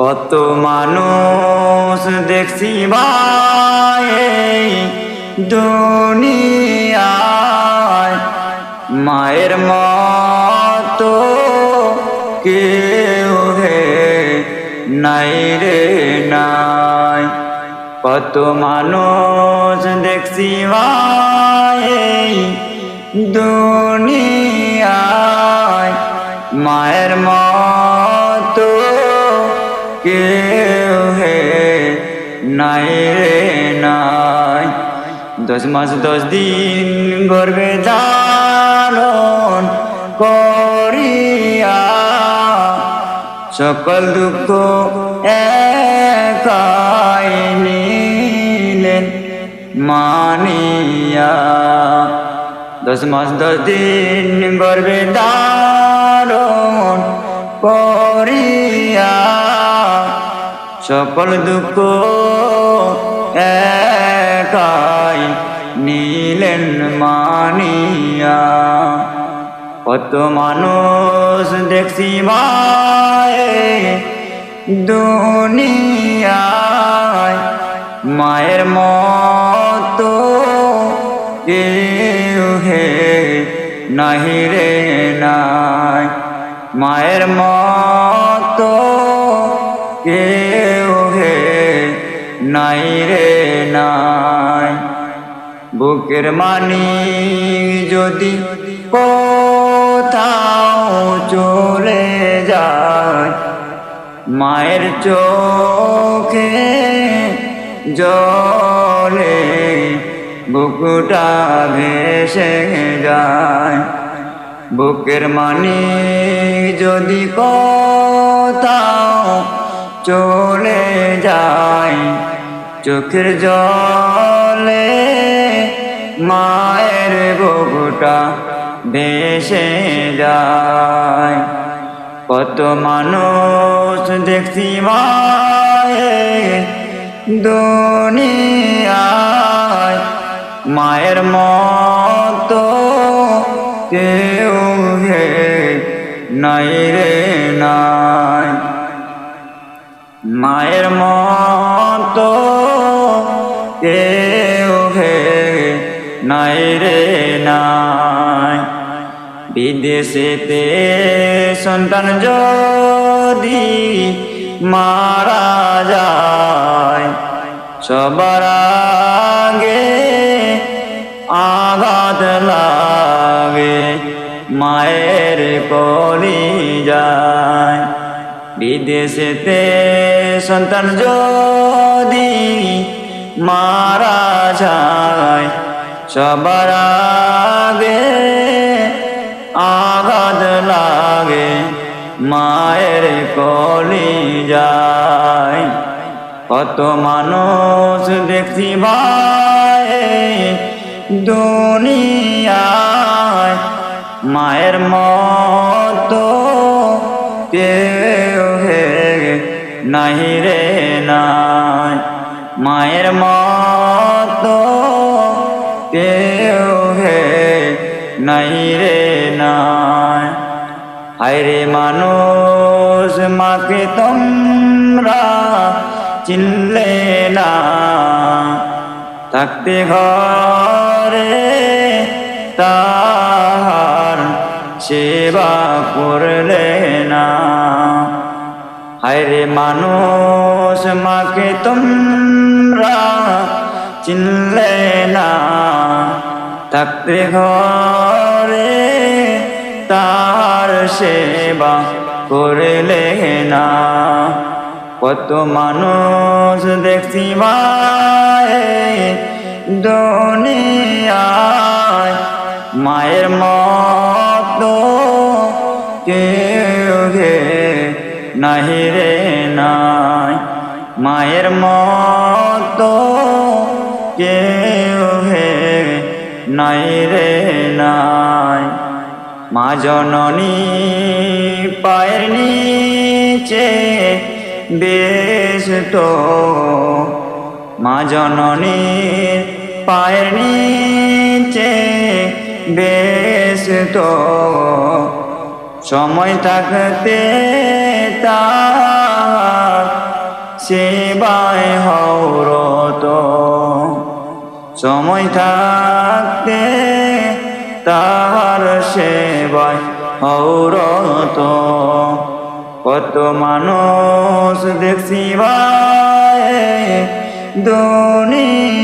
কত মানুষ দেখছি ভাই দুনিয়ায়। মায়ের মতো কেউ হে নাই রে নাই। কত মানুষ দেখছি ভাই দুনিয়ায়। মায়ের মতো কেউ হে নাই রে নাই দশ মাস দশ দিন গর্বে ধারণ করিয়া সকল দুঃখ একাই নিলেন মানিয়া দশ মাস দশ দিন গর্বে ধারণ করিয়া সকল দুঃখ একাই নিলেন মানিয়া। কত মানুষ দেখছি ভাই দুনিয়ায়। মায়ের মতো কেউ হে নাহি রে নাই। মায়ের মতো কেউ হে, নাই রে নাই। বুকের মানি যদি কোথাও চলে যায়, মায়ের চোখে জলে বুকুটা ভেসে যায়। বুকের মানি যদি কোথাও চলে যায়। চোখের জলে মায়ের বুকুটা ভেসে যায়। কত মানুষ দেখছি মায়ে দুনিয়ায়। মায়ের মতো কেউ হে নাই রে মায়ের মতো কেউ হে নাই রে নাই। বিদেশেতে সন্তান যদি মারা যায়, সবার আগে আঘাত লাগে, মায়ের কলি যায় বিদেশেতে সন্তান যদি মারা যায়, সবার আগে আঘাত লাগে, মায়ের কলি যায়। কত মানুষ দেখছি ভাই দুনিয়ায়, মায়ের মতো মায়ের মতো কেউ হে নাই রে নাই। হায়রে মানুষ, মাকে তোমরা চিনলে না। থাকতে ঘরে তাহার সেবা করলে না। হায়রে মানুষ, মাকে তোমরা চিনলে না। থাকতে ঘরে তার সেবা করলে না। কত মানুষ দেখছি দুনিয়ায়, মায়ের মতো কেউ হে নাহি রে নাই। মায়ের মতো কেউ হে নাই রে নাই। মা জননী পায়ের নিচে বেশ তো মা জননী পায়ের নিচে বেশ তো সময় থাকতে তার সেবায় হরত সময় থাকতে তাহার সেবায় হরত কত মানুষ দেখছি দুনিয়ায়,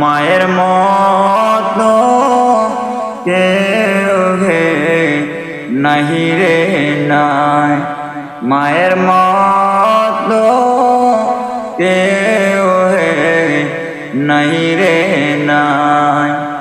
মায়ের মত কেউ হে নাহি রে নাই। মায়ের মত কেউ নাই রে নাই।